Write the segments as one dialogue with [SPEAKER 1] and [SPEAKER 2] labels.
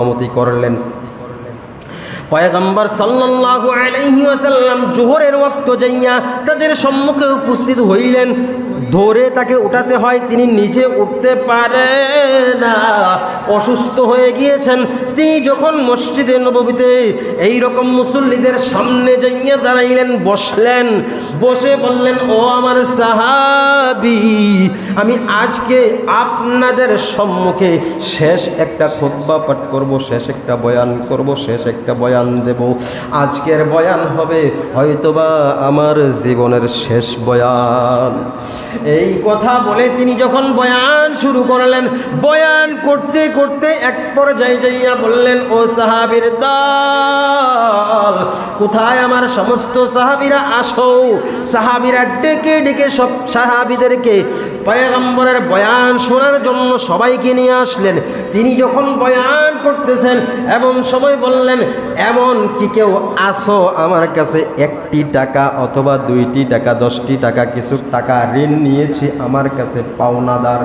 [SPEAKER 1] ইমামতি করলেন। পয়গম্বর সাল্লাল্লাহু আলাইহি জোহরের ওয়াক্ত যাইয়া তাদের সম্মুখে উপস্থিত হইলেন। ধরে তাকে উঠাতে হয়, তিনি নিজে উঠতে পারে না। অসুস্থ হয়ে গিয়েছেন, তিনি যখন মসজিদে নববীতে এই রকম মুসল্লিদের সামনে যাইয়া দাঁড়াইলেন, বসলেন, বসে বললেন, ও আমার সাহাবি, আমি আজকে আপনাদের সম্মুখে শেষ একটা খোদ্া পাঠ করব, শেষ একটা বয়ান করব, শেষ একটা বয়ান দেব। আজকের বয়ান হবে হয়তোবা আমার জীবনের শেষ বয়ান। এই কথা বলে তিনি যখন বয়ান শুরু করলেন, বয়ান করতে করতে এক পর্যায়ে যাইয়া বললেন, ও সাহাবির দল, কোথায় আমার সমস্ত সাহাবিরা আসো? সাহাবিরা ডেকে ডেকে সব সাহাবিদেরকে পয়গম্বরের বয়ান শোনার জন্য সবাইকে নিয়ে আসলেন। তিনি যখন বয়ান করতেছেন এমন সময় বললেন, এমন কি কেউ আসো আমার কাছে একটি টাকা অথবা দুইটি টাকা, দশটি টাকা, কিছু টাকা, ঋণ নিয়েছি আমার কাছে পাওনাদার।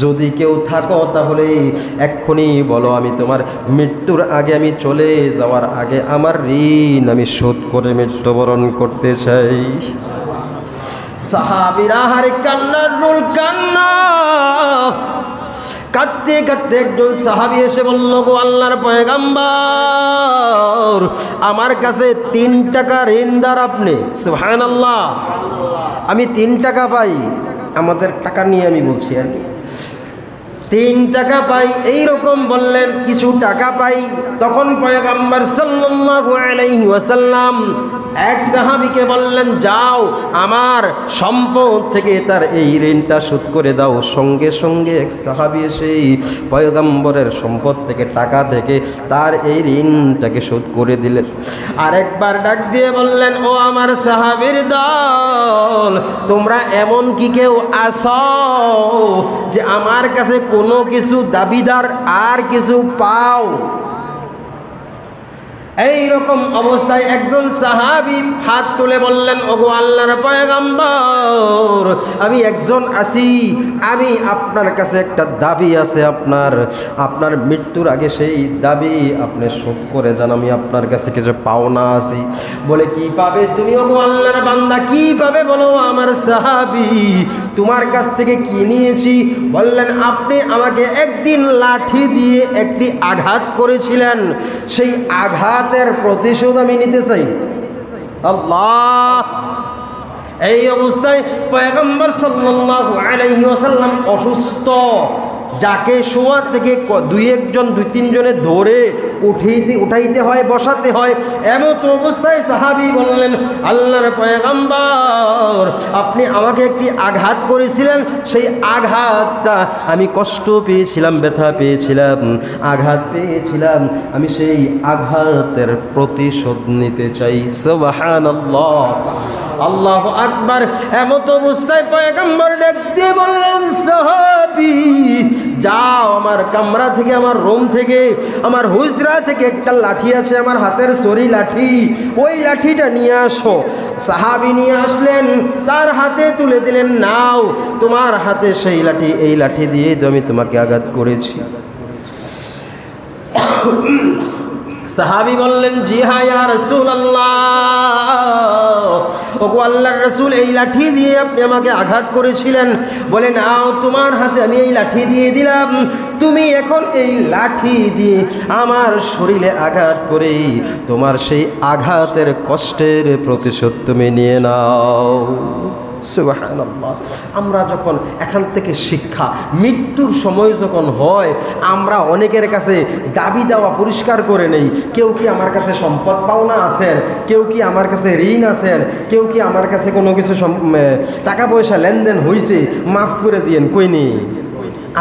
[SPEAKER 1] যদি কেউ থাকো তাহলে এক্ষুনি বলো আমি তোমার মৃত্যুর আগে আমি চলে যাওয়ার আগে আমার ঋণ আমি শোধ করে মৃত্যুবরণ করতে চাই। সাহাবিরা, হারে কান্নার রুল কান্না। কাঁদতে কাঁদতে একজন সাহাবি এসে বলল, গো আল্লাহর পয়গাম্বার, আমার কাছে তিন টাকা ঋণ ঋণদার আপনি। সুহান আল্লাহ আমি তিন টাকা পাই আমাদের টাকা নিয়ে আমি বলছি আর কি। তিন টাকা পাই এই রকম বললেন, কিছু টাকা পাই। তখন পয়গাম্বর সাল্লাল্লাহু আলাইহি ওয়াসাল্লাম এক সাহাবীকে বললেন, যাও, আমার সম্পদ থেকে তার এই ঋণটা শোধ করে দাও। সঙ্গে সঙ্গে এক সাহাবী এসে পয়গাম্বরের সম্পদ থেকে, টাকা থেকে তার এই ঋণটাকে শোধ করে দিলেন। আরেকবার ডাক দিয়ে বললেন, ও আমার সাহাবীর দল, তোমরা এমন কি কেউ আসো যে আমার কাছে কোনো কিছু দাবিদার আর কিছু পাও। এই রকম অবস্থায় একজন সাহাবি হাত তুলে বললেন, ওগো আল্লাহর পয়গাম্বর আমি একজন আছি, আমি আপনার কাছে একটা দাবি আছে আপনার আপনার মৃত্যুর আগে সেই দাবি আপনি শোধ করে যান, আমি আপনার কাছে কিছু পাওনা আছি। বলে, কি পাবে তুমি ওগো আল্লাহর বান্দা? কি পাবে বলো আমার সাহাবি? তোমার কাছ থেকে কি নিয়েছি? বললেন, আপনি আমাকে একদিন লাঠি দিয়ে একটি আঘাত করেছিলেন। সেই আঘাতের প্রতিশোধ আমি নিতে চাই। আল্লাহ! এই অবস্থায় পয়গম্বর সাল্লাল্লাহু আলাইহি ওয়াসাল্লাম অসুস্থ। যাকে শোয়া থেকে দুই একজন, দুই তিনজনে ধরে উঠাইতে উঠাইতে হয়, বসাতে হয়। এমত অবস্থায় সাহাবি বললেন, আল্লাহর পয়গম্বর, আপনি আমাকে একটি আঘাত করেছিলেন। সেই আঘাতটা আমি কষ্ট পেয়েছিলাম, ব্যথা পেয়েছিলাম, আঘাত পেয়েছিলাম। আমি সেই আঘাতের প্রতিশোধ নিতে চাই। সুবহানাল্লাহ। আল্লাহ আকবার। এমত অবস্থায় পয়গম্বর ডাক দিয়ে বললেন, সাহাবি যাও, আমার কামরা থেকে, আমার রোম থেকে, আমার হুজরা থেকে একটা লাঠি আছে, আমার হাতের সরি লাঠি। ওই লাঠিটা নিয়ে আসো। সাহাবি নিয়ে আসলেন, তার হাতে তুলে দিলেন, নাও, তোমার হাতে সেই লাঠি, এই লাঠি দিয়ে তো আমি তোমাকে আঘাত করেছি। সাহাবি বললেন, জি হ্যাঁ ইয়া রাসূলুল্লাহ। ওগো আল্লাহর রসুল, এই লাঠি দিয়ে আপনি আমাকে আঘাত করেছিলেন বলে, নাও, তোমার হাতে আমি এই লাঠি দিয়ে দিলাম তুমি এখন এই লাঠি দিয়ে আমার শরীরে আঘাত করে তোমার সেই আঘাতের কষ্টের প্রতিশোধ তুমি নিয়ে নাও। আমরা যখন এখান থেকে শিক্ষা মৃত্যুর সময় যখন হয় আমরা অনেকের কাছে দাবি দেওয়া পরিষ্কার করে নেই কেউ কি আমার কাছে সম্পদ পাওনা আছেন কেউ কি আমার কাছে ঋণ আছেন কেউ কি আমার কাছে কোনো কিছু টাকা পয়সা লেনদেন হয়েছে মাফ করে দিয়েন কইনি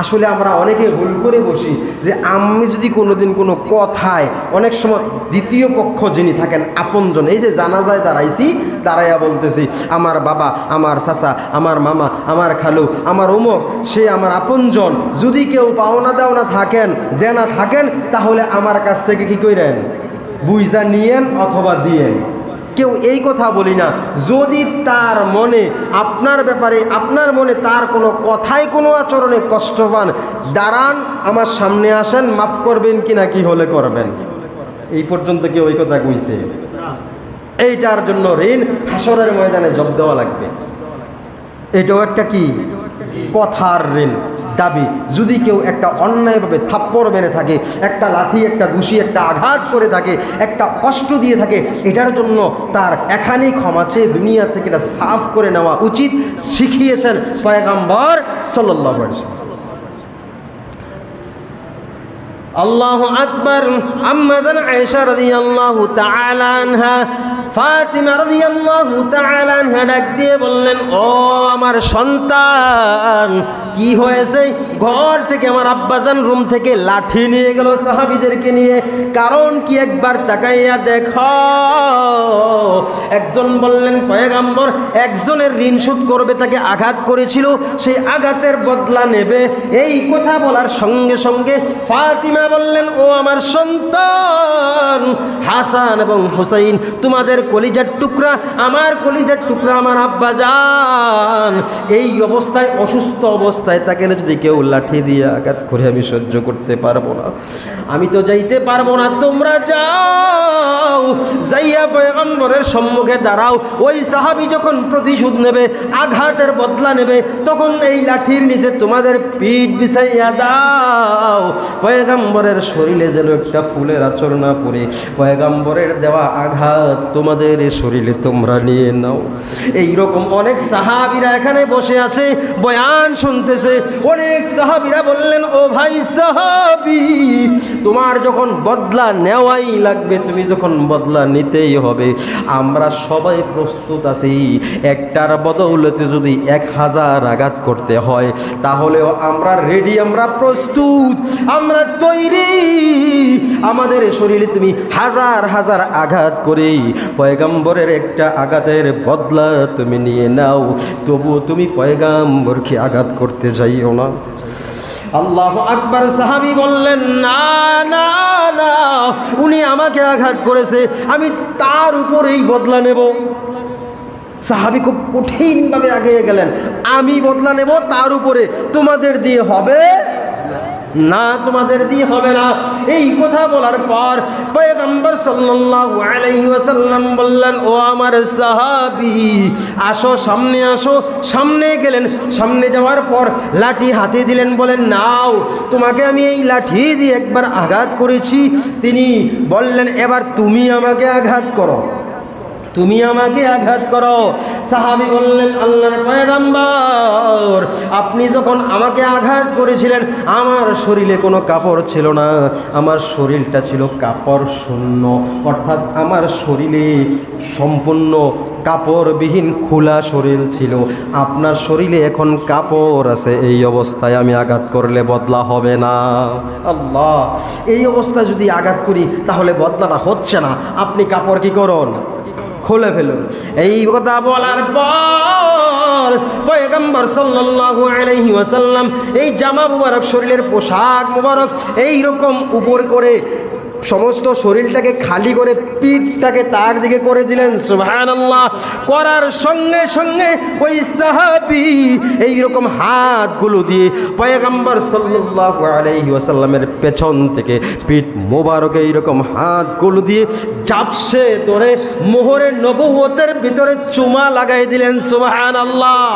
[SPEAKER 1] আসলে আমরা অনেকে ভুল করে বসি যে আমি যদি কোনোদিন কোনো কথায় অনেক সময় দ্বিতীয় পক্ষ যিনি থাকেন, আপনজন, এই যে জানা যায় দাঁড়াইছি, দাঁড়াইয়া বলতেছি, আমার বাবা, আমার চাচা, আমার মামা, আমার খালু, আমার অমুক সে আমার আপনজন, যদি কেউ পাওনা দেওনা থাকেন, দেনা থাকেন, তাহলে আমার কাছ থেকে কি করেন বুঝা নিয়েন অথবা দিয়েন। কেউ এই কথা বলি না। যদি তার মনে, আপনার ব্যাপারে, আপনার মনে তার কোনো কথায় কোনো আচরণে কষ্ট পান দাঁড়ান, আমার সামনে আসেন, মাফ করবেন কি না কি হলে করবেন? এই পর্যন্ত কেউ ওই কথা কইছে। এইটার জন্য ঋণ হাসরের ময়দানে জব দেওয়া লাগবে। এটাও একটা কি? কথার ঋণ। দাবি, যদি কেউ একটা অন্যায়ভাবে থাপ্পড় মেরে থাকে, একটা লাথি, একটা ঘুষি, একটা আঘাত করে থাকে, একটা কষ্ট দিয়ে থাকে, এটার জন্য তার এখানেই ক্ষমা চেয়ে দুনিয়া থেকে এটা সাফ করে নেওয়া উচিত, শিখিয়েছেন পয়গাম্বর সাল্লাহ আল্লাহ আকবর আম্মাজান আয়েশা রাদিয়াল্লাহু তাআলা আনহা ফাতিমা রাদিয়াল্লাহু তাআলা ডাক দিয়ে বললেন, ও আমার সন্তান, কি হয়েছে? ঘর থেকে আমার আব্বাজান রুম থেকে লাঠি নিয়ে গেল সাহাবীদেরকে নিয়ে। কারণ কি একবার তাকাইয়া দেখো, একজন বললেন, পয়গাম্বর, একজনের ঋণ শোধ করবে, তাকে আঘাত করেছিল সেই আঘাতের বদলা নেবে। এই কথা বলার সঙ্গে সঙ্গে ফাতিমা বললেন, ও আমার সন্তান, হাসান এবং হুসাইন, তোমাদের কলিজার টুকরা, আমার কলিজার টুকরা, আমার আব্বা যান এই অবস্থায়, অসুস্থ অবস্থায় তাকে যদি কেউ লাঠি দিয়ে আঘাত করে, আমি সহ্য করতে পারব না। আমি তো যাইতে পারব না, তোমরা যাও। পয়গম্বরের সম্মুখে দাঁড়াও। ওই সাহাবি যখন প্রতিশোধ নেবে, আঘাতের বদলা নেবে, তখন এই লাঠির নিচে তোমাদের পিঠ বিছাইয়া দাও। পয়গাম্বরের শরীরে যেন একটা ফুলের আচর না পড়ে। পয়গাম্বরের দেওয়া আঘাত তোমাদের শরীরে তোমরা নিয়ে নাও। এই রকম অনেক সাহাবিরা এখানে বসে আছে, বয়ান শুনতেছে। অনেক সাহাবিরা বললেন, ও ভাই সাহাবি, তোমার যখন বদলা নেওয়াই লাগবে, তুমি যখন বদলা নিতেই হবে। আমরা সবাই প্রস্তুত আছি। একটার বদৌলতে যদি এক হাজার আঘাত করতে হয়, তাহলেও আমরা রেডি আমরা প্রস্তুত, আমরা তৈরি। আমাদের শরীরে তুমি হাজার হাজার আঘাত করেই পয়গাম্বরের একটা আঘাতের বদলা তুমি নিয়ে নাও। তবু তুমি পয়গাম্বরকে আঘাত করতে যাইও না। আল্লাহ আকবর সাহাবি বললেন, না না না, উনি আমাকে আঘাত করেছে, আমি তার উপরেই বদলা নেব। সাহাবি খুব কঠিনভাবে আগিয়ে গেলেন, আমি বদলা নেব তার উপরে, তোমাদের দিয়ে হবে না তোমাদের দিয়ে হবে না। এই কথা বলার পর পয়গম্বর ওয়াসাল্লাম বললেন, ও আমার সাহাবি, আসো, সামনে আসো। সামনে গেলেন, সামনে যাওয়ার পর লাঠি হাতে দিলেন, বলেন, নাও, তোমাকে আমি এই লাঠি দিয়ে একবার আঘাত করেছি। তিনি বললেন, এবার তুমি আমাকে আঘাত করো। তুমি আমাকে আঘাত করো। সাহাবি বললেন, আল্লাহর পয়গাম্বর, আপনি যখন আমাকে আঘাত করেছিলেন, আমার শরীরে কোনো কাপড় ছিল না। আমার শরীরটা ছিল কাপড় শূন্য অর্থাৎ আমার শরীরে সম্পূর্ণ কাপড়বিহীন খোলা শরীর ছিল। আপনার শরীরে এখন কাপড় আছে। এই অবস্থায় আমি আঘাত করলে বদলা হবে না। আল্লাহ, এই অবস্থায় যদি আঘাত করি, তাহলে বদলাটা হচ্ছে না। আপনি কাপড় কি করুন? খুলে ফেলুন এই কথা বলার পর পয়গম্বর সাল্লাল্লাহু আলাইহি ওয়াসাল্লাম, এই জামা মুবারক, শরীরের পোশাক মুবারক এই রকম উপর করে সমস্ত শরীরটাকে খালি করে পিঠটাকে তার দিকে করে দিলেন। সুবহানাল্লাহ। করার সঙ্গে সঙ্গে ওই সাহাবী এই রকম হাতগুলো দিয়ে পয়গম্বর সাল্লাল্লাহু আলাইহি ওয়াসাল্লামের পেছন থেকে পিঠ মোবারকে এইরকম হাতগুলো দিয়ে চাপসে ধরে মোহরের নবুয়তের ভিতরে চুমা লাগাই দিলেন। সুবহানাল্লাহ।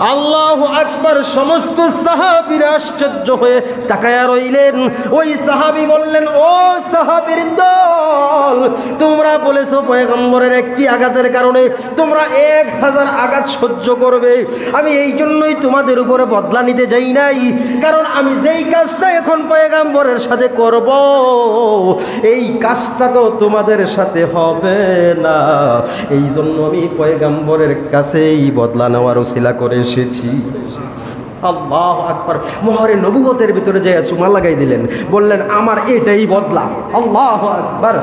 [SPEAKER 1] আল্লাহ আল্লাহ আকবার। সমস্ত সাহাবীরা আশ্চর্য হয়ে তাকায়া রইলেন। ওই সাহাবী বললেন, ও সাহাবীর দল। তোমরা বলেছ পয়গম্বরের একটি আঘাতের কারণে তোমরা এক হাজার আঘাত সহ্য করবে। আমি এই জন্যই তোমাদের উপরে বদলা নিতে যাই নাই। কারণ আমি যেই কাজটা এখন পয়গম্বরের সাথে করব, এই কাজটা তো তোমাদের সাথে হবে না। এই জন্য আমি পয়গম্বরের কাছেই বদলা নেওয়ার উসিলা করে এসেছি। আল্লাহ আকবর। মোহরে নবুগতের ভিতরে যাইয়া সুমা লাগাই দিলেন। বললেন, আমার এটাই বদলা। আল্লাহ আকবার।